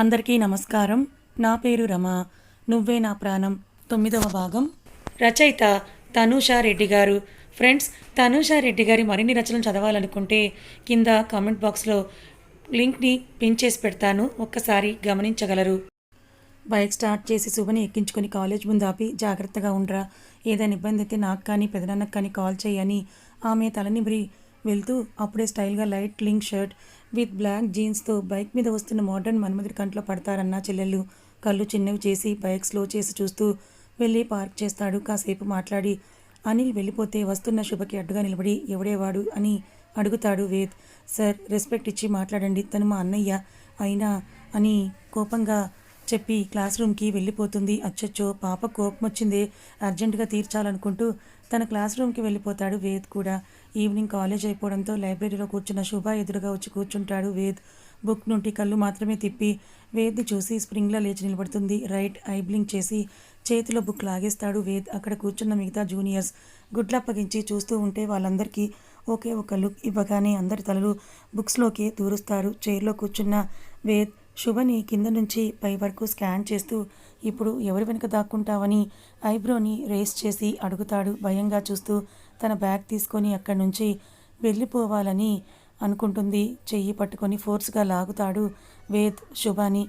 అందరికీ నమస్కారం. నా పేరు రమ. నువ్వే నా ప్రాణం. తొమ్మిదవ భాగం. రచయిత తనూషా రెడ్డి గారు. ఫ్రెండ్స్ తనూషా రెడ్డి గారి మరిన్ని రచనలు చదవాలనుకుంటే కింద కామెంట్ బాక్స్లో లింక్ని పిన్ చేసి పెడతాను. ఒక్కసారి గమనించగలరు. బైక్ స్టార్ట్ చేసి శుభని ఎక్కించుకొని కాలేజ్ ముందు ఆపి జాగ్రత్తగా ఉండరా. ఏదైనా ఇబ్బంది అయితే నాకు కానీ పెదనాన్నకు కానీ కాల్ చేయని ఆమె తలనిబ్రి వెళ్తూ అప్పుడే స్టైల్గా light link shirt with black జీన్స్తో bike మీద వస్తున్న మోడర్న్ మన్మధుడి కంట్లో పడతారన్న చెల్లెళ్ళు కళ్ళు చిన్నవి చేసి బైక్ స్లో చేసి చూస్తూ వెళ్ళి పార్క్ చేస్తాడు. కాసేపు మాట్లాడి అనిల్ వెళ్ళిపోతే వస్తున్న శుభకి అడ్డుగా నిలబడి ఎవడేవాడు అని అడుగుతాడు వేద్. సార్ రెస్పెక్ట్ ఇచ్చి మాట్లాడండి. తను మా అన్నయ్య అయినా అని కోపంగా చెప్పి క్లాస్ రూమ్కి వెళ్ళిపోతుంది. అచ్చచ్చో పాప కోపం వచ్చిందే అర్జెంటుగా తీర్చాలనుకుంటూ తన క్లాస్ రూమ్కి వెళ్ళిపోతాడు వేద్ కూడా. ఈవినింగ్ కాలేజ్ అయిపోవడంతో లైబ్రరీలో కూర్చున్న శుభ ఎదురుగా వచ్చి కూర్చుంటాడు వేద్. బుక్ నుండి కళ్ళు మాత్రమే తిప్పి వేద్ని చూసి స్ప్రింగ్లా లేచి నిలబడుతుంది. రైట్ ఐ బ్లింక్ చేసి చేతిలో బుక్ లాగేస్తాడు వేద్. అక్కడ కూర్చున్న మిగతా జూనియర్స్ గుడ్లప్పగించి చూస్తూ ఉంటే వాళ్ళందరికీ ఒకే ఒక లుక్ ఇవ్వగానే అందరి తలలు బుక్స్లోకి దూరుస్తారు. చైర్లో కూర్చున్న వేద్ శుభని కింద నుంచి పై వరకు స్కాన్ చేస్తూ ఇప్పుడు ఎవరి వెనుక దాక్కుంటావని? ఐబ్రోని రేస్ చేసి అడుగుతాడు భయంగా చూస్తూ తన బ్యాగ్ తీసుకొని అక్కడి నుంచి వెళ్ళిపోవాలని అనుకుంటుంది. చెయ్యి పట్టుకొని ఫోర్స్గా లాగుతాడు వేద్ శుభాని.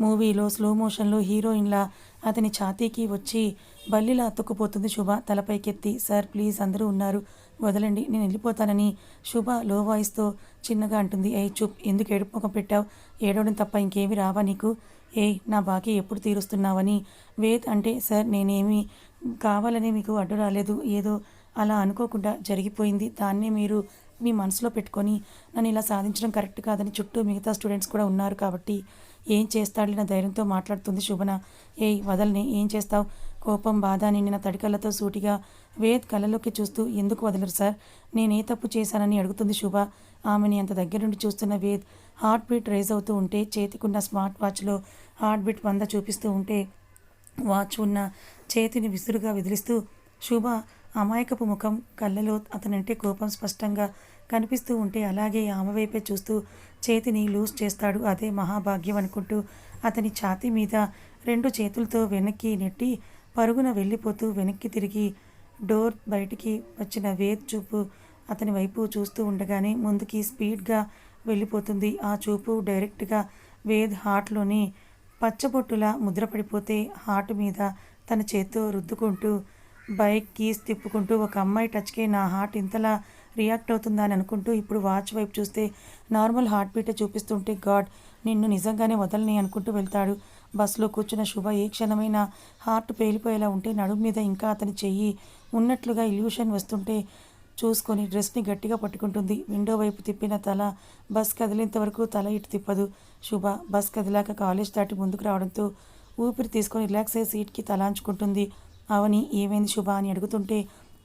మూవీలో స్లో మోషన్లో హీరోయిన్లా అతని ఛాతీకి వచ్చి బల్లిలా అతుక్కుపోతుంది శుభ తలపైకెత్తి సార్ ప్లీజ్ అందరూ ఉన్నారు. వదలండి నేను వెళ్ళిపోతానని శుభ లో వాయిస్తో చిన్నగా అంటుంది. ఏ చూప్ ఎందుకు ఏడుపు ముఖం పెట్టావు? ఏడవడం తప్ప ఇంకేమి రావా నీకు? ఏయ్ నా బాకీ ఎప్పుడు తీరుస్తున్నావని? వేద్ అంటే సార్ నేనేమి కావాలని మీకు అడ్డు రాలేదు. ఏదో అలా అనుకోకుండా జరిగిపోయింది. దాన్నే మీరు మీ మనసులో పెట్టుకొని నన్ను ఇలా సాధించడం కరెక్ట్ కాదని చుట్టూ మిగతా స్టూడెంట్స్ కూడా ఉన్నారు కాబట్టి ఏం చేస్తాడని ధైర్యంతో మాట్లాడుతుంది శుభన. ఏయ్ వదలని ఏం చేస్తావు? కోపం బాధ నిండిన తడికళ్ళతో సూటిగా వేద్ కళ్ళలోకి చూస్తూ ఎందుకు వదలరు సార్? నేనే తప్పు చేశానని అడుగుతుంది శుభ. ఆమెని అంత దగ్గర నుండి చూస్తున్న వేద్ హార్ట్ బీట్ రైజ్ అవుతూ ఉంటే చేతికున్న స్మార్ట్ వాచ్లో హార్ట్ బీట్ వంద చూపిస్తూ ఉంటే వాచ్ ఉన్న చేతిని విసురుగా విదిలిస్తూ శుభ అమాయకపు ముఖం కళ్ళలో అతనంటే కోపం స్పష్టంగా కనిపిస్తూ ఉంటే అలాగే ఆమె వైపే చూస్తూ చేతిని లూజ్ చేస్తాడు అదే మహాభాగ్యం అనుకుంటూ అతని ఛాతీ మీద రెండు చేతులతో వెనక్కి నెట్టి పరుగున వెళ్ళిపోతూ వెనక్కి తిరిగి డోర్ బయటికి వచ్చిన వేద్ చూపు అతని వైపు చూస్తూ ఉండగానే ముందుకి స్పీడ్గా వెళ్ళిపోతుంది. ఆ చూపు డైరెక్ట్గా వేద్ హార్ట్లోని పచ్చబొట్టులా ముద్రపడిపోతే హార్ట్ మీద తన చేత్తో రుద్దుకుంటూ బైక్ కీస్ తిప్పుకుంటూ ఒక అమ్మాయి టచ్కే నా హార్ట్ ఇంతలా రియాక్ట్ అవుతుందా అని అనుకుంటూ ఇప్పుడు వాచ్ వైపు చూస్తే నార్మల్ హార్ట్ బీటే చూపిస్తుంటే గాడ్ నిన్ను నిజంగానే వదలని అనుకుంటూ వెళ్తాడు. బస్సులో కూర్చున్న శుభ ఏ క్షణమైన హార్ట్ పేలిపోయేలా ఉంటే నడుము మీద ఇంకా అతని చెయ్యి ఉన్నట్లుగా ఇల్యూషన్ వస్తుంటే చూసుకొని డ్రెస్ని గట్టిగా పట్టుకుంటుంది. విండో వైపు తిప్పిన తల బస్ కదిలేంత వరకు తల ఇటు తిప్పదు. శుభ బస్ కదిలాక కాలేజ్ దాటి ముందుకు రావడంతో ఊపిరి తీసుకొని రిలాక్స్ అయ్యి సీట్కి తలాంచుకుంటుంది. అవని ఏమైంది శుభ అని అడుగుతుంటే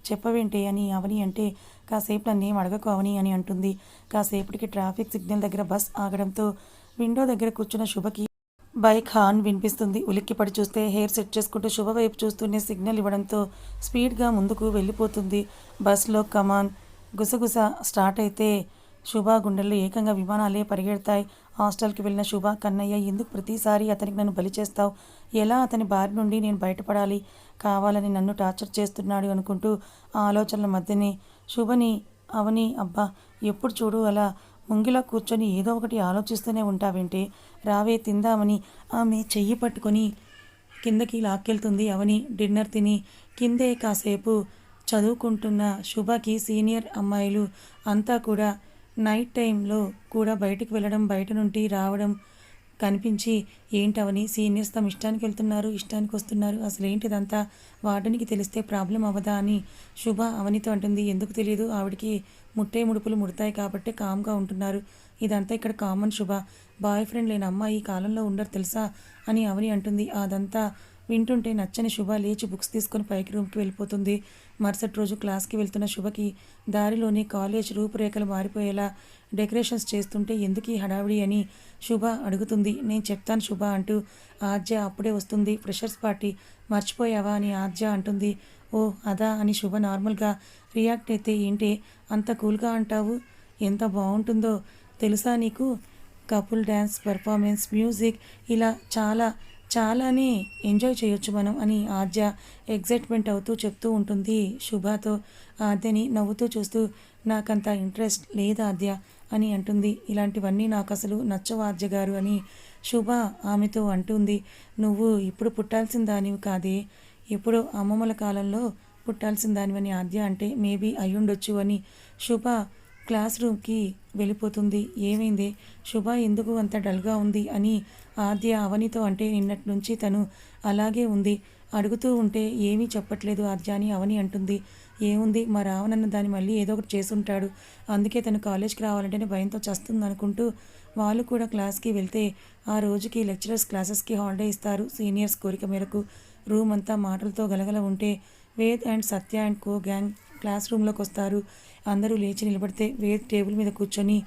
చెప్పవేంటే అని అవని అంటే కాసేపు నన్నేం అడగకు అవని అని అంటుంది. కాసేపటికి ట్రాఫిక్ సిగ్నల్ దగ్గర బస్ ఆగడంతో విండో దగ్గర కూర్చున్న శుభకి బైక్ హార్న్ వినిపిస్తుంది. ఉలిక్కిపడి చూస్తే హెయిర్ సెట్ చేసుకుంటూ శుభ వైపు చూస్తూనే సిగ్నల్ ఇవ్వడంతో స్పీడ్గా ముందుకు వెళ్ళిపోతుంది. బస్సులో కమాన్ గుసగుస స్టార్ట్ అయితే శుభ గుండెల్లో ఏకంగా విమానాలే పరిగెడతాయి. హాస్టల్కి వెళ్ళిన శుభ కన్నయ్య ఎందుకు ప్రతిసారి అతనికి నన్ను బలి చేస్తావు? ఎలా అతని బారి నుండి నేను బయటపడాలి? కావాలని నన్ను టార్చర్ చేస్తున్నాడు అనుకుంటూ ఆ ఆలోచనల మధ్యనే శుభని అవని అబ్బా ఎప్పుడు చూడు అలా ముంగిలా కూర్చొని ఏదో ఒకటి ఆలోచిస్తూనే ఉంటావేంటి? రావే తిందామని. ఆమె చెయ్యి పట్టుకొని కిందకి లాక్కెళ్తుంది అవని. డిన్నర్ తిని కిందే కాసేపు చదువుకుంటున్న శుభకి సీనియర్ అమ్మాయిలు అంతా కూడా నైట్ టైంలో కూడా బయటికి వెళ్ళడం బయట నుండి రావడం కనిపించి ఏంటవని సీనియర్స్ తమ ఇష్టానికి వెళ్తున్నారు ఇష్టానికి వస్తున్నారు. అసలు ఏంటిదంతా వార్డెన్కి తెలిస్తే ప్రాబ్లం అవ్వదా? అని శుభ అవనితో అంటుంది. ఎందుకు తెలియదు ఆవిడకి ముట్టే ముడుపులు ముడతాయి కాబట్టి కామ్గా ఉంటున్నారు. ఇదంతా ఇక్కడ కామన్ శుభ. బాయ్ ఫ్రెండ్ లేని అమ్మాయి ఈ కాలంలో ఉండరు తెలుసా? అని అవని అంటుంది. అదంతా వింటుంటే నచ్చని శుభ లేచి బుక్స్ తీసుకొని పైకి రూమ్కి వెళ్ళిపోతుంది. మరుసటి రోజు క్లాస్కి వెళ్తున్న శుభకి దారిలోనే కాలేజ్ రూపురేఖలు మారిపోయేలా డెకరేషన్స్ చేస్తుంటే ఎందుకు హడావిడి అని శుభ అడుగుతుంది. నేను చెప్తాను శుభ అంటూ ఆద్య అప్పుడే వస్తుంది. ఫ్రెషర్స్ పార్టీ మర్చిపోయావా అని ఆద్య అంటుంది. ఓ అదా అని శుభ నార్మల్గా రియాక్ట్ అయితే ఏంటి అంత కూల్గా అంటావు? ఎంత బాగుంటుందో తెలుసా నీకు? కపుల్ డ్యాన్స్ పెర్ఫార్మెన్స్ మ్యూజిక్ ఇలా చాలా చాలానే ఎంజాయ్ చేయొచ్చు మనం అని ఆద్య ఎగ్జైట్మెంట్ అవుతూ చెప్తూ ఉంటుంది. శుభతో ఆద్యని నవ్వుతూ చూస్తూ నాకంత ఇంట్రెస్ట్ లేదు ఆద్య అని అంటుంది. ఇలాంటివన్నీ నాకు అసలు నచ్చవు ఆద్య గారు అని శుభ ఆమెతో అంటుంది. నువ్వు ఇప్పుడు పుట్టాల్సిన దానివి కాదే. ఎప్పుడో అమ్మమ్మల కాలంలో పుట్టాల్సిన దానివని ఆద్య అంటే మేబీ అయ్యుండొచ్చు అని శుభ క్లాస్ రూమ్కి వెళ్ళిపోతుంది. ఏమైంది? శుభ ఎందుకు అంత డల్గా ఉంది? అని ఆద్య అవనితో అంటే నిన్నటి నుంచి తను అలాగే ఉంది. అడుగుతూ ఉంటే ఏమీ చెప్పట్లేదు ఆద్య అని అవని అంటుంది. ఏముంది? మా రావణన్న దాన్ని మళ్ళీ ఏదో ఒకటి చేసుంటాడు అందుకే తను కాలేజ్కి రావాలంటేనే భయంతో చస్తుంది అనుకుంటూ వాళ్ళు కూడా క్లాస్కి వెళ్తే ఆ రోజుకి లెక్చరర్స్ క్లాసెస్కి హాలిడే ఇస్తారు సీనియర్స్ కోరిక మేరకు. రూమ్ అంతా మాటలతో గలగల ఉంటే Ved and Satya and co gang class రూమ్లోకి వస్తారు. అందరూ లేచి నిలబడితే వేద్ టేబుల్ మీద కూర్చొని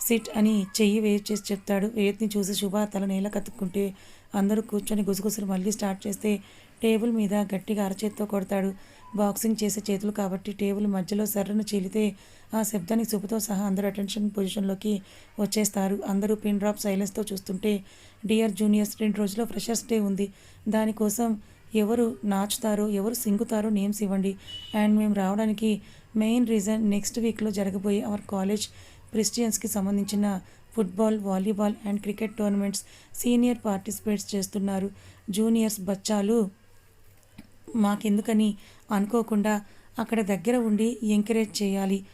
సిట్ అని చెయ్యి వేవ్ చేసి చెప్తాడు. వేద్ని చూసి శుభ తల నేల కత్తుకుంటే అందరూ కూర్చొని గుసగుసలు మళ్ళీ స్టార్ట్ చేస్తే టేబుల్ మీద గట్టిగా అరచేత్తో కొడతాడు. బాక్సింగ్ చేసే చేతులు కాబట్టి టేబుల్ మధ్యలో సర్రను చీలితే ఆ శబ్దానికి శుభతో సహా అందరూ అటెన్షన్ పొజిషన్లోకి వచ్చేస్తారు. అందరూ పిన్ డ్రాప్ సైలెన్స్తో చూస్తుంటే డియర్ జూనియర్స్ రెండు రోజుల్లో ఫ్రెషర్స్ డే ఉంది. దానికోసం ఎవరు నాచుతారో ఎవరు సింగుతారో నేమ్స్ ఇవ్వండి. అండ్ మేము రావడానికి మెయిన్ రీజన్ నెక్స్ట్ వీక్లో జరగబోయే అవర్ కాలేజ్ క్రిస్టియన్స్కి సంబంధించిన football volleyball and cricket tournaments senior participates చేస్తున్నారు. జూనియర్స్ బచ్చాలు మాకెందుకని అనుకోకుండా అక్కడ దగ్గర ఉండి ఎంకరేజ్ చేయాలి.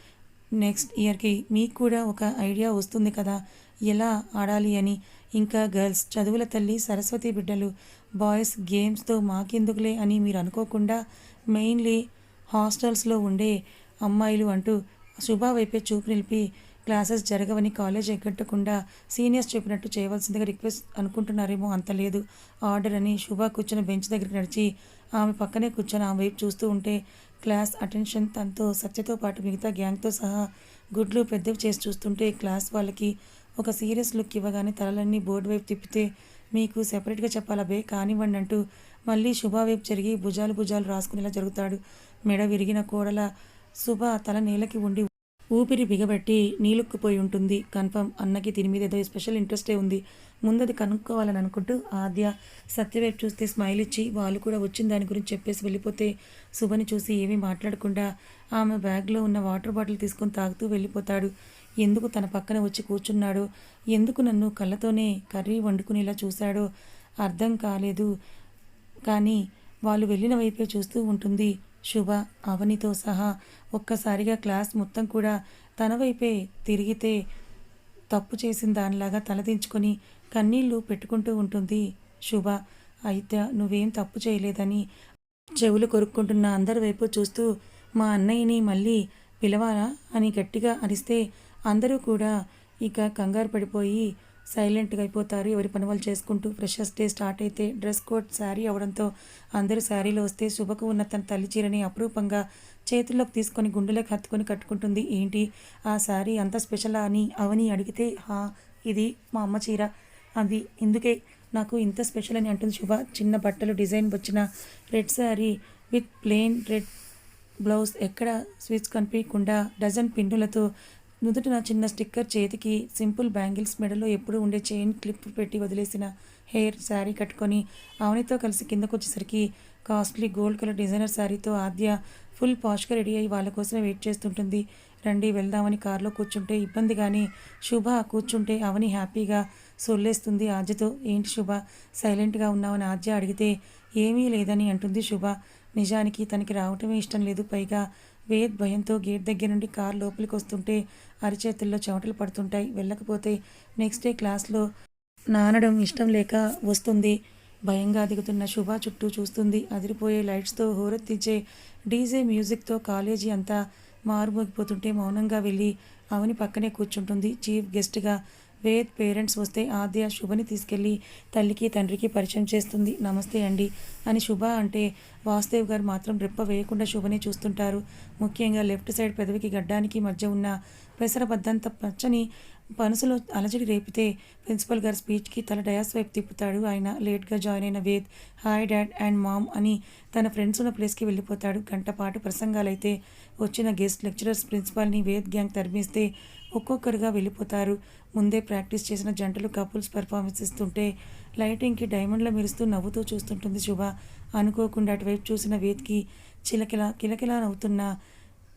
నెక్స్ట్ ఇయర్కి మీకు కూడా ఒక ఐడియా వస్తుంది కదా ఎలా ఆడాలి అని. ఇంకా గర్ల్స్ చదువుల తల్లి సరస్వతి బిడ్డలు బాయ్స్ గేమ్స్తో మాకెందుకులే అని మీరు అనుకోకుండా మెయిన్లీ హాస్టల్స్లో ఉండే అమ్మాయిలు అంటూ శుభ వైపే చూపు నిలిపి క్లాసెస్ జరగవని కాలేజ్ ఎగ్గట్టకుండా సీనియర్స్ చెప్పినట్టు చేయవలసిందిగా రిక్వెస్ట్ అనుకుంటున్నారేమో అంత లేదు. ఆర్డర్ అని శుభ కూర్చొని బెంచ్ దగ్గరికి నడిచి ఆమె పక్కనే కూర్చొని ఆమె వైపు చూస్తూ ఉంటే క్లాస్ అటెన్షన్ తనతో సత్యతో పాటు మిగతా గ్యాంగ్తో సహా గుడ్లు పెద్దవి చేసి చూస్తుంటే క్లాస్ వాళ్ళకి ఒక సీరియస్ లుక్ ఇవ్వగానే తలలన్నీ బోర్డు వైపు తిప్పితే మీకు సెపరేట్గా చెప్పాలా బే? కానివ్వండి అంటూ మళ్ళీ శుభ వైపు జరిగి భుజాలు భుజాలు రాసుకునేలా జరుగుతాడు. మెడ విరిగిన కోడల శుభ తల నేలకి ఉండి ఊపిరి బిగబట్టి నీలుక్కుపోయి ఉంటుంది. కన్ఫర్మ్. అన్నకి దీని మీద ఏదో స్పెషల్ ఇంట్రెస్టే ఉంది. ముందది కనుక్కోవాలని అనుకుంటూ ఆద్య సత్యవైపు చూస్తే స్మైల్ ఇచ్చి వాళ్ళు కూడా వచ్చిన దాని గురించి చెప్పేసి వెళ్ళిపోతే శుభని చూసి ఏమీ మాట్లాడకుండా ఆమె బ్యాగ్లో ఉన్న వాటర్ బాటిల్ తీసుకొని తాగుతూ వెళ్ళిపోతాడు. ఎందుకు తన పక్కన వచ్చి కూర్చున్నాడో ఎందుకు నన్ను కళ్ళతోనే కర్రీ వండుకునేలా చూశాడో అర్థం కాలేదు. కానీ వాళ్ళు వెళ్ళిన వైపే చూస్తూ ఉంటుంది. శుభ అవనితో సహా ఒక్కసారిగా క్లాస్ మొత్తం కూడా తన వైపే తిరిగితే తప్పు చేసిన దానిలాగా తలదించుకొని కన్నీళ్ళు పెట్టుకుంటూ ఉంటుంది. శుభ అయితే నువ్వేం తప్పు చేయలేదని చెవులు కొరుక్కుంటున్న అందరి వైపు చూస్తూ మా అన్నయ్యని మళ్ళీ పిలవాలా అని గట్టిగా అరిస్తే అందరూ కూడా ఇక కంగారు పడిపోయి సైలెంట్గా అయిపోతారు. ఎవరి పని వాళ్ళు చేసుకుంటూ ఫ్రెషర్స్ డే స్టార్ట్ అయితే డ్రెస్ కోడ్ శారీ అవడంతో అందరూ శారీలో వస్తే శుభకు ఉన్న తన తల్లి చీరని అపురూపంగా చేతుల్లోకి తీసుకొని గుండెలోకి హత్తుకొని కట్టుకుంటుంది. ఏంటి? ఆ శారీ అంత స్పెషలా అని అవని అడిగితే హా ఇది మా అమ్మ చీర. అది. ఇందుకే నాకు ఇంత స్పెషల్ అని అంటుంది శుభ. చిన్న బట్టలు డిజైన్ వచ్చిన red sari with plain red blouse ఎక్కడ? స్విచ్ కనిపించకుండా డజన్ పిండులతో నుదుటిన చిన్న స్టిక్కర్ చేతికి సింపుల్ బ్యాంగిల్స్ మెడలో ఎప్పుడు ఉండే చైన్ క్లిప్ పెట్టి వదిలేసిన హెయిర్ శారీ కట్టుకొని అవనితో కలిసి కిందకు వచ్చేసరికి కాస్ట్లీ గోల్డ్ కలర్ డిజైనర్ శారీతో ఆద్య ఫుల్ పాష్గా రెడీ అయ్యి వాళ్ళ కోసమే వెయిట్ చేస్తుంటుంది. రండి వెళ్దామని కారులో కూర్చుంటే ఇబ్బంది కానీ శుభ కూర్చుంటే అవని హ్యాపీగా సొల్లేస్తుంది ఆద్యతో. ఏంటి శుభ? సైలెంట్గా ఉన్నావని ఆద్య అడిగితే ఏమీ లేదని అంటుంది శుభ. నిజానికి తనకి రావటమే ఇష్టం లేదు. పైగా వేద్ భయంతో గేట్ దగ్గర నుండి కార్ లోపలికి వస్తుంటే అరిచేతుల్లో చెమటలు పడుతుంటాయి. వెళ్ళకపోతే నెక్స్ట్ డే క్లాస్లో నానడం ఇష్టం లేక వస్తుంది. భయంగా దిగుతున్న శుభ చుట్టూ చూస్తుంది. అదిరిపోయే లైట్స్తో హోరెత్తించే డీజే మ్యూజిక్తో కాలేజీ అంతా మారుమోగిపోతుంటే మౌనంగా వెళ్ళి అవని పక్కనే కూర్చుంటుంది. చీఫ్ గెస్ట్గా వేద్ పేరెంట్స్ వస్తే ఆద్య శుభని తీసుకెళ్ళి తల్లికి తండ్రికి పరిచయం చేస్తుంది. నమస్తే అండి. అని శుభ అంటే వాసుదేవ్ గారు మాత్రం రెప్ప వేయకుండా శుభని చూస్తుంటారు. ముఖ్యంగా లెఫ్ట్ సైడ్ పెదవికి గడ్డానికి మధ్య ఉన్న పెసరబద్దంత పచ్చని పనసులో అలజడి రేపితే ప్రిన్సిపల్ గారి స్పీచ్కి తల డయాస్ వైపు తిప్పుతాడు. ఆయన లేట్గా జాయిన్ అయిన Ved hi dad and mom అని తన ఫ్రెండ్స్ ఉన్న ప్లేస్కి వెళ్ళిపోతాడు. గంట పాటు ప్రసంగాలైతే వచ్చిన గెస్ట్ లెక్చరర్స్ ప్రిన్సిపాల్ని వేద్ గ్యాంగ్ తరిమిస్తే ఒక్కొక్కరుగా వెళ్ళిపోతారు. ముందే ప్రాక్టీస్ చేసిన జంటలు కపుల్స్ పెర్ఫార్మెన్స్ ఇస్తుంటే లైటింగ్కి డైమండ్ల మెరుస్తూ నవ్వుతూ చూస్తుంటుంది శుభ. అనుకోకుండా అటువైపు చూసిన వేద్కి చిలకిల కిలకిలా నవ్వుతున్న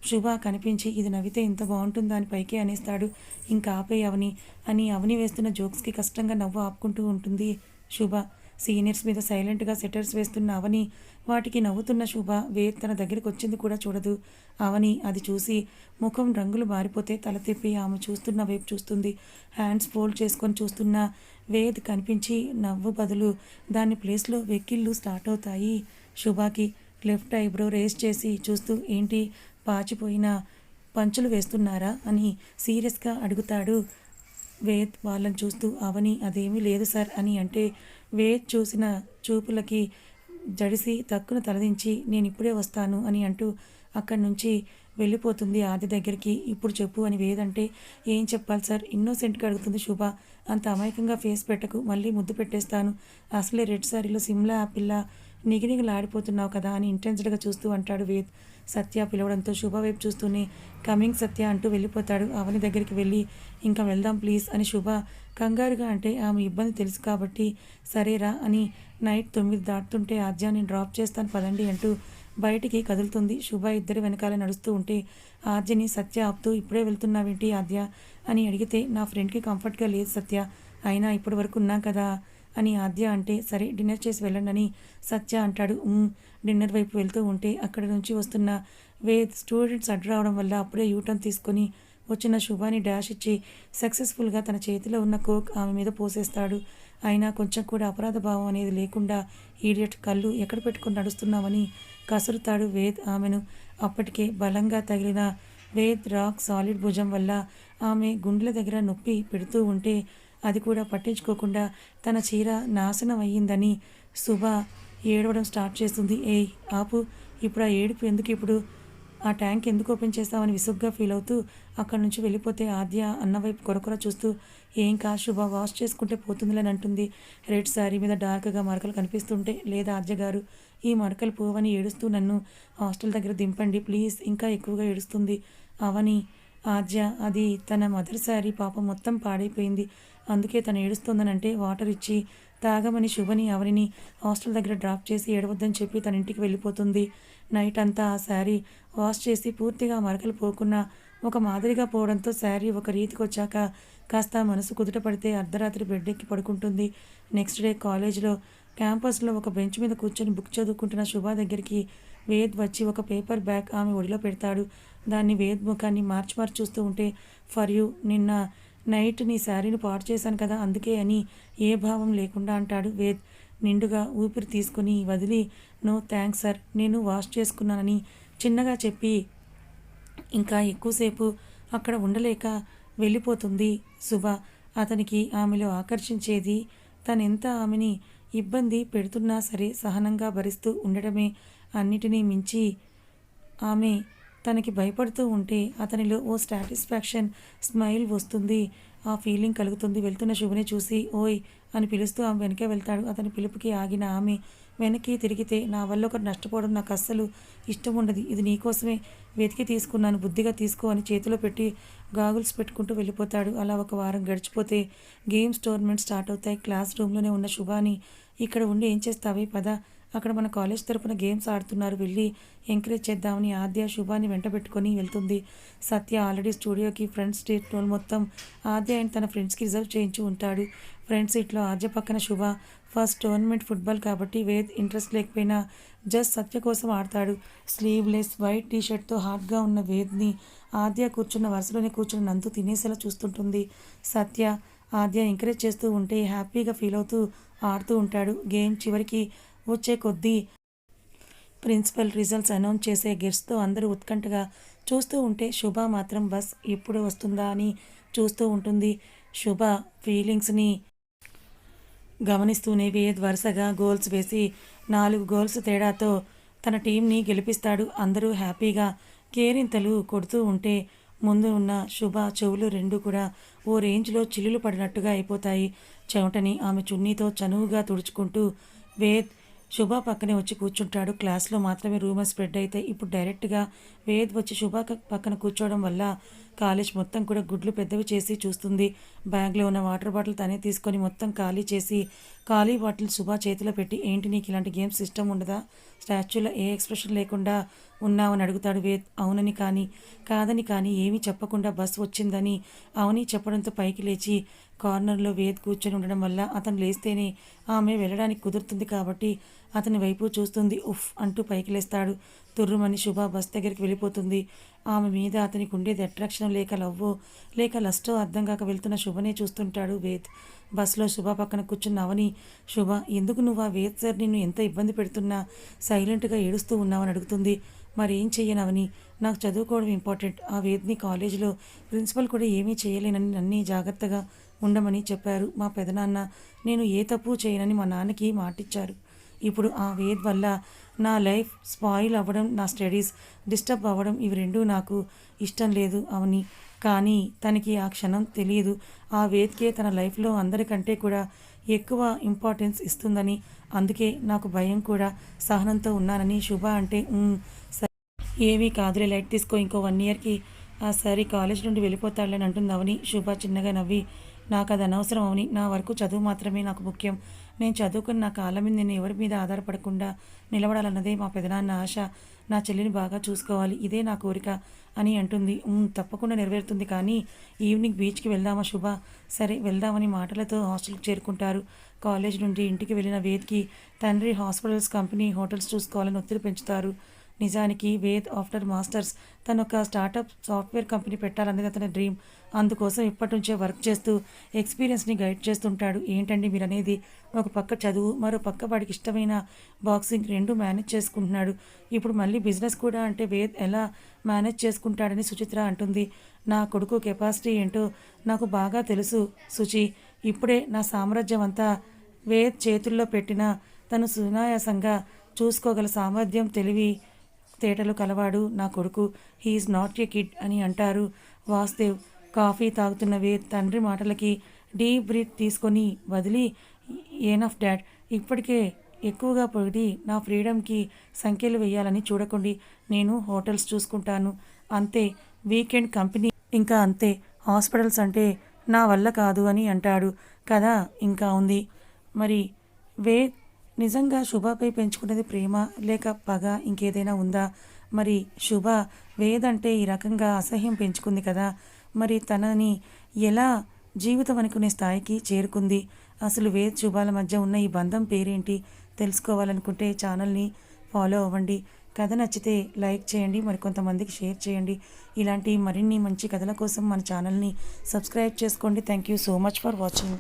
శుభ కనిపించి ఇది నవ్వితే ఇంత బాగుంటుందా అని పైకి అనేస్తాడు. ఇంకా ఆపే అవని అని అవని వేస్తున్న జోక్స్కి కష్టంగా నవ్వు ఆపుకుంటూ ఉంటుంది శుభ. సీనియర్స్ మీద సైలెంట్గా సెటర్స్ వేస్తున్న అవని వాటికి నవ్వుతున్న శుభ వేద్ తన దగ్గరికి వచ్చింది కూడా చూడదు. అవని అది చూసి ముఖం రంగులు మారిపోతే తల తిప్పి ఆమె చూస్తున్న వైపు చూస్తుంది. హ్యాండ్స్ ఫోల్డ్ చేసుకొని చూస్తున్న వేద్ కనిపించి నవ్వు బదులు దాని ప్లేస్లో వెక్కిళ్ళు స్టార్ట్ అవుతాయి. శుభాకి లెఫ్ట్ ఐబ్రో రేస్ చేసి చూస్తూ ఏంటి? పాచిపోయిన పంచులు వేస్తున్నారా? అని సీరియస్గా అడుగుతాడు. వేద్ వాళ్ళని చూస్తూ అవని అదేమీ లేదు సార్ అని అంటే వేద్ చూసిన చూపులకి జడిసి తక్కున తలదించి నేను ఇప్పుడే వస్తాను అని అంటూ అక్కడి నుంచి వెళ్ళిపోతుంది ఆది దగ్గరికి. ఇప్పుడు చెప్పు అని వేదంటే ఏం చెప్పాలి సార్? ఇన్నోసెంట్గా అడుగుతుంది శుభ. అంత అమాయకంగా ఫేస్ పెట్టకు. మళ్ళీ ముద్దు పెట్టేస్తాను. అసలే రెడ్ సారీలో సిమ్లా పిల్ల నిగినిగలాడిపోతున్నావు కదా అని ఇంటెన్స్డ్గా చూస్తూ అంటాడు వేద్. సత్య పిలవడంతో శుభ వైపు చూస్తూనే కమింగ్ సత్య అంటూ వెళ్ళిపోతాడు. అవని దగ్గరికి వెళ్ళి ఇంకా వెళ్దాం ప్లీజ్ అని శుభ కంగారుగా అంటే ఆమె ఇబ్బంది తెలుసు కాబట్టి సరేరా అని నైట్ తొమ్మిది దాటుతుంటే ఆద్యాన్ని డ్రాప్ చేస్తాను పదండి అంటూ బయటికి కదులుతుంది. శుభ ఇద్దరు వెనకాల నడుస్తూ ఉంటే ఆద్యని సత్య ఆపుతూ ఇప్పుడే వెళ్తున్నావేంటి ఆద్య? అని అడిగితే నా ఫ్రెండ్కి కంఫర్ట్గా లేదు సత్య. అయినా ఇప్పటి వరకు ఉన్నాం కదా అని ఆద్య అంటే సరే డిన్నర్ చేసి వెళ్ళండి సత్య అంటాడు. డిన్నర్ వైపు వెళ్తూ ఉంటే అక్కడ నుంచి వస్తున్న వేద్ స్టూడెంట్స్ అడ్డు రావడం వల్ల అప్పుడే యూటర్న్ తీసుకొని వచ్చిన శుభాని డాష్ ఇచ్చి సక్సెస్ఫుల్గా తన చేతిలో ఉన్న కోక్ ఆమె మీద పోసేస్తాడు. అయినా కొంచెం కూడా అపరాధ భావం అనేది లేకుండా ఈడియట్ కళ్ళు ఎక్కడ పెట్టుకొని నడుస్తున్నామని కసురుతాడు వేద్ ఆమెను. అప్పటికే బలంగా తగిలిన వేద్ రాక్ సాలిడ్ భుజం వల్ల ఆమె గుండెల దగ్గర నొప్పి పెడుతూ ఉంటే అది కూడా పట్టించుకోకుండా తన చీర నాశనం అయ్యిందని శుభ ఏడవడం స్టార్ట్ చేస్తుంది. ఏయ్ ఆపు. ఇప్పుడు ఆ ఏడుపు ఎందుకు ఇప్పుడు? ఆ ట్యాంక్ ఎందుకు ఓపెన్ చేస్తామని విసుగ్గా ఫీల్ అవుతూ అక్కడి నుంచి వెళ్ళిపోతే ఆద్య అన్నవైపు కొరకొర చూస్తూ ఏం కా శుభ వాష్ చేసుకుంటే పోతుందిలని అంటుంది. రెడ్ శారీ మీద డార్క్గా మరకలు కనిపిస్తుంటే లేదా ఆద్య గారు ఈ మరకలు పోవని ఏడుస్తూ నన్ను హాస్టల్ దగ్గర దింపండి ప్లీజ్. ఇంకా ఎక్కువగా ఏడుస్తుంది. అవని ఆద్య అది తన మదర్ శారీ పాప మొత్తం పాడైపోయింది. అందుకే తను ఏడుస్తోందనంటే వాటర్ ఇచ్చి తాగమని శుభని అవనిని హాస్టల్ దగ్గర డ్రాప్ చేసి ఏడవద్దని చెప్పి తన ఇంటికి వెళ్ళిపోతుంది. నైట్ అంతా ఆ శారీ వాష్ చేసి పూర్తిగా మరకలు పోకుండా ఒక మాదిరిగా పోవడంతో శారీ ఒక రీతికి వచ్చాక కాస్త మనసు కుదుట పడితే అర్ధరాత్రి బెడ్ ఎక్కి పడుకుంటుంది. నెక్స్ట్ డే కాలేజ్లో క్యాంపస్లో ఒక బెంచ్ మీద కూర్చొని బుక్ చదువుకుంటున్న శుభ దగ్గరికి వేద్ వచ్చి ఒక పేపర్ బ్యాగ్ ఆమె ఒడిలో పెడతాడు. దాన్ని వేద్ ముఖాన్ని మార్చి మార్చి చూస్తూ ఉంటే ఫర్ యూ నిన్న నైట్ నీ శారీని పాడు చేశాను కదా అందుకే అని ఏ భావం లేకుండా అంటాడు వేద్. నిండుగా ఊపిరి తీసుకుని వదిలి నో థ్యాంక్స్ సార్ నేను వాష్ చేసుకున్నానని చిన్నగా చెప్పి ఇంకా ఎక్కువసేపు అక్కడ ఉండలేక వెళ్ళిపోతుంది శుభ. అతనికి ఆమెలో ఆకర్షించేది తనెంత ఆమెని ఇబ్బంది పెడుతున్నా సరే సహనంగా భరిస్తూ ఉండడమే అన్నిటినీ మించి ఆమె తనకి భయపడుతూ ఉంటే అతనిలో ఓ సాటిస్ఫాక్షన్ స్మైల్ వస్తుంది. ఆ ఫీలింగ్ కలుగుతుంది. వెళ్తున్న శుభని చూసి ఓయ్ అని పిలుస్తూ ఆమె వెనకే వెళ్తాడు. అతని పిలుపుకి ఆగిన ఆమె వెనక్కి తిరిగితే నా వల్ల ఒకటి నష్టపోవడం నాకు అస్సలు ఇష్టం ఉండదు. ఇది నీకోసమే వెతికి తీసుకున్నాను. బుద్ధిగా తీసుకో అని చేతిలో పెట్టి గాగుల్స్ పెట్టుకుంటూ వెళ్ళిపోతాడు. అలా ఒక వారం గడిచిపోతే గేమ్స్ టోర్నమెంట్ స్టార్ట్ అవుతాయి. క్లాస్ రూమ్లోనే ఉన్న శుభాని ఇక్కడ ఉండి ఏం చేస్తావే? పద. అక్కడ మన కాలేజ్ తరపున గేమ్స్ ఆడుతున్నారు. వెళ్ళి ఎంకరేజ్ చేద్దామని ఆద్య శుభాని వెంట పెట్టుకొని వెళ్తుంది. సత్య ఆల్రెడీ స్టూడియోకి ఫ్రెండ్స్ స్ట్రీట్ రోల్ మొత్తం ఆద్య అండ్ తన ఫ్రెండ్స్కి రిజర్వ్ చేయించి ఉంటాడు. ఫ్రెండ్స్ సీట్లో ఆద్య పక్కన శుభ. ఫస్ట్ టోర్నమెంట్ ఫుట్బాల్ కాబట్టి వేద్ ఇంట్రెస్ట్ లేకపోయినా జస్ట్ సత్య కోసం ఆడతాడు. స్లీవ్లెస్ వైట్ టీ షర్ట్తో హాట్గా ఉన్న వేద్ని ఆద్య కూర్చున్న వరుసలోనే కూర్చున్న నందు తినేసేలా చూస్తుంటుంది. సత్య ఆద్య ఎంకరేజ్ చేస్తూ ఉంటే హ్యాపీగా ఫీల్ అవుతూ ఆడుతూ ఉంటాడు. గేమ్ చివరికి వచ్చే కొద్దీ ప్రిన్సిపల్ రిజల్ట్స్ అనౌన్స్ చేసే గెస్ట్తో అందరూ ఉత్కంఠగా చూస్తూ ఉంటే శుభ మాత్రం బస్ ఎప్పుడు వస్తుందా అని చూస్తూ ఉంటుంది. శుభ ఫీలింగ్స్ని గమనిస్తూనే వేద్ వరుసగా గోల్స్ వేసి నాలుగు గోల్స్ తేడాతో తన టీంని గెలిపిస్తాడు. అందరూ హ్యాపీగా కేరింతలు కొడుతూ ఉంటే ముందు ఉన్న శుభ చెవులు రెండు కూడా ఓ రేంజ్లో చిల్లులు పడినట్టుగా అయిపోతాయి. చెమటని ఆమె చున్నీతో చనువుగా తుడుచుకుంటూ వేద్ శుభ పక్కనే వచ్చి కూర్చుంటాడు. క్లాస్లో మాత్రమే రూమర్ స్ప్రెడ్ అయితే ఇప్పుడు డైరెక్ట్గా వేద్ వచ్చి శుభ పక్కన కూర్చోవడం వల్ల కాలేజ్ మొత్తం కూడా గుడ్లు పెద్దవి చేసి చూస్తుంది. బ్యాగ్లో ఉన్న వాటర్ బాటిల్ తనే తీసుకొని మొత్తం ఖాళీ చేసి ఖాళీ బాటిల్ శుభ చేతిలో పెట్టి ఏంటి నీకు ఇలాంటి గేమ్స్ ఇష్టం ఉండదా? స్టాచ్యూలో ఏ ఎక్స్ప్రెషన్ లేకుండా ఉన్నావని అడుగుతాడు వేద్. అవునని కానీ కాదని కానీ ఏమీ చెప్పకుండా బస్ వచ్చిందని అవని చెప్పడంతో పైకి లేచి కార్నర్లో వేద్ కూర్చొని ఉండడం వల్ల అతను లేస్తేనే ఆమె వెళ్ళడానికి కుదురుతుంది కాబట్టి అతని వైపు చూస్తుంది. ఉఫ్ అంటూ పైకి లేస్తాడు. తుర్రుమని శుభ బస్ దగ్గరికి వెళ్ళిపోతుంది. ఆమె మీద అతనికి ఉండేది అట్రాక్షన్ లేక లవ్వో. లేక లస్టో అర్థం కాక వెళ్తున్న శుభనే చూస్తుంటాడు వేద్. బస్సులో శుభ పక్కన కూర్చున్న అవని శుభ ఎందుకు నువ్వు ఆ వేద్ సార్ నిన్ను ఎంత ఇబ్బంది పెడుతున్నా? సైలెంట్గా ఏడుస్తూ ఉన్నావని అడుగుతుంది. మరి ఏం చెయ్యనవని నాకు చదువుకోవడం ఇంపార్టెంట్. ఆ వేద్ని కాలేజీలో ప్రిన్సిపల్ కూడా ఏమీ చేయలేనని నన్ను జాగ్రత్తగా ఉండమని చెప్పారు మా పెదనాన్న. నేను ఏ తప్పు చేయనని మా నాన్నకి మాటిచ్చారు. ఇప్పుడు ఆ వేద్ వల్ల నా లైఫ్ స్పాయిల్ అవ్వడం నా స్టడీస్ డిస్టర్బ్ అవ్వడం ఇవి రెండూ నాకు ఇష్టం లేదు అవని. కానీ తనకి ఆ క్షణం తెలియదు ఆ వేద్కే తన లైఫ్లో అందరికంటే కూడా ఎక్కువ ఇంపార్టెన్స్ ఇస్తుందని అందుకే నాకు భయం కూడా. సహనంతో ఉన్నానని శుభ అంటే ఏమీ కాదులే లైట్ తీసుకో ఇంకో వన్ ఇయర్కి ఆ సరే కాలేజ్ నుండి వెళ్ళిపోతాడులేని అంటుంది అవని. శుభ చిన్నగా నవ్వి నాకు అది అనవసరం అవని. నా వరకు చదువు మాత్రమే నాకు ముఖ్యం. నేను చదువుకున్న కాలం మీద నేను ఎవరి మీద ఆధారపడకుండా నిలబడాలన్నదే మా పెదనాన్న ఆశ. నా చెల్లిని బాగా చూసుకోవాలి. ఇదే నా కోరిక అని అంటుంది. తప్పకుండా నెరవేరుతుంది కానీ ఈవినింగ్ బీచ్కి వెళ్దామా శుభ? సరే వెళ్దామని మాటలతో హాస్టల్కి చేరుకుంటారు. కాలేజ్ నుండి ఇంటికి వెళ్ళిన వేద్కి తండ్రి హాస్పిటల్స్ కంపెనీ హోటల్స్ చూసుకోవాలని ఒత్తిడి పెంచుతారు. నిజానికి వేద్ ఆఫ్టర్ మాస్టర్స్ తను ఒక స్టార్టప్ సాఫ్ట్వేర్ కంపెనీ పెట్టాలనేది అతని డ్రీమ్. అందుకోసం ఇప్పటి నుంచే వర్క్ చేస్తూ ఎక్స్పీరియన్స్ని గైడ్ చేస్తుంటాడు. ఏంటండి మీరు అనేది ఒక పక్క చదువు మరో పక్క వాడికి ఇష్టమైన బాక్సింగ్ రెండు మేనేజ్ చేసుకుంటున్నాడు. ఇప్పుడు మళ్ళీ బిజినెస్ కూడా అంటే వేద్ ఎలా మేనేజ్ చేసుకుంటాడని సుచిత్ర అంటుంది. నా కొడుకు కెపాసిటీ ఏంటో నాకు బాగా తెలుసు సుచి. ఇప్పుడే నా సామ్రాజ్యం అంతా వేద్ చేతుల్లో పెట్టిన తను సునాయాసంగా చూసుకోగల సామర్థ్యం తెలివి తేటలు కలవాడు. నా కొడుకు హీఈస్ నాట్ ఎ కిడ్ అని అంటారు. వాసుదేవ్ కాఫీ తాగుతున్న వేద్ తండ్రి మాటలకి డీప్ బ్రీత్ తీసుకొని వదిలి ఏనఫ్ డాడ్ ఇప్పటికే ఎక్కువగా పొగిడి నా ఫ్రీడమ్కి సంఖ్యలు వేయాలని చూడకండి. నేను హోటల్స్ చూసుకుంటాను. అంతే వీకెండ్ కంపెనీ ఇంకా అంతే. హాస్పిటల్స్ అంటే నా వల్ల కాదు అని అంటాడు. కదా ఇంకా ఉంది. మరి వేద్ నిజంగా శుభపై పెంచుకునేది ప్రేమ లేక పగ ఇంకేదైనా ఉందా? మరి శుభ వేదంటే ఈ రకంగా అసహ్యం పెంచుకుంది కదా. మరి తనని ఎలా జీవితం అనుకునే స్థాయికి చేరుకుంది? అసలు వేద్ శుభాల మధ్య ఉన్న ఈ బంధం పేరేంటి? తెలుసుకోవాలనుకుంటే ఛానల్ని ఫాలో అవ్వండి. కథ నచ్చితే లైక్ చేయండి మరి కొంతమందికి షేర్ చేయండి. ఇలాంటి మరిన్ని మంచి కథల కోసం మన ఛానల్ని సబ్స్క్రైబ్ చేసుకోండి. Thank you so much for watching.